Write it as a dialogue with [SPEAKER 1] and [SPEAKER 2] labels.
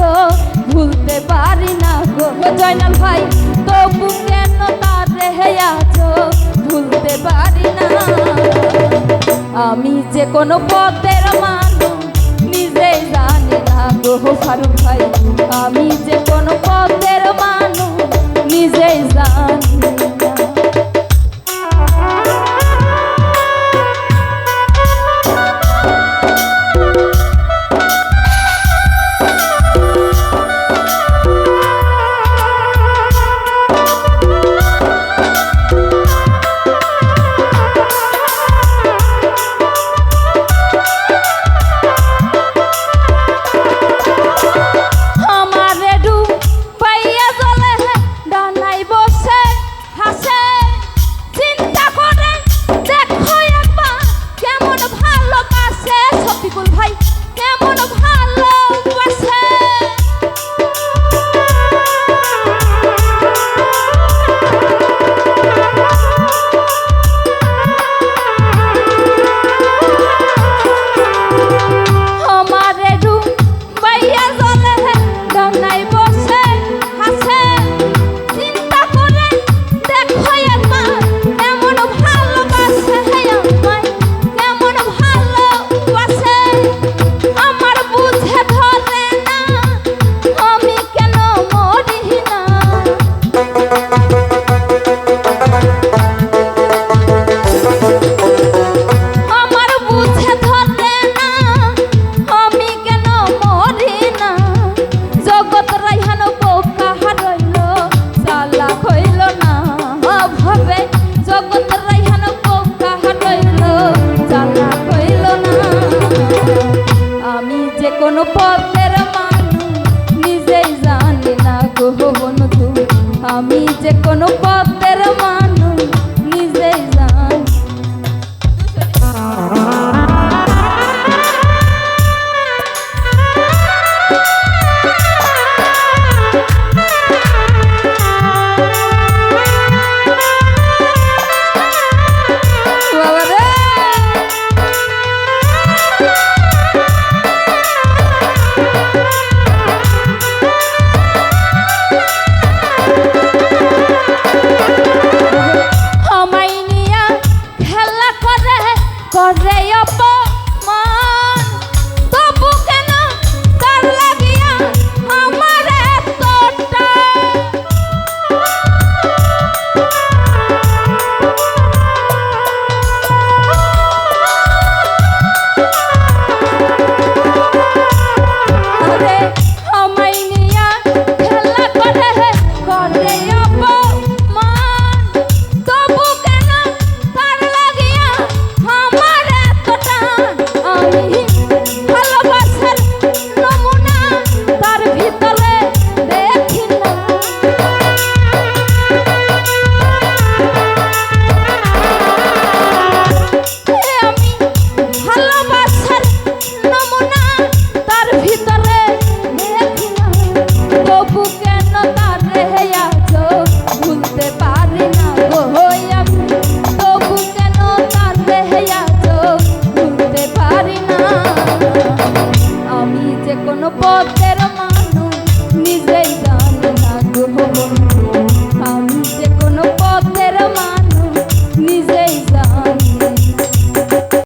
[SPEAKER 1] গো, ভুলতে পারি না গো। জয়নাল ভাই, তবু কেন তার রেহে আছো ভুলতে পারি না। আমি যে কোনো পথের মানুষ নিজেই জানি না গো ফারুক ভাই। আমি যে কোনো পথের মানুষ নিজেই জানি পথের মানুষ নিজেই জানি না গো বন্ধু আমি যে কোনো দেয় poder amar.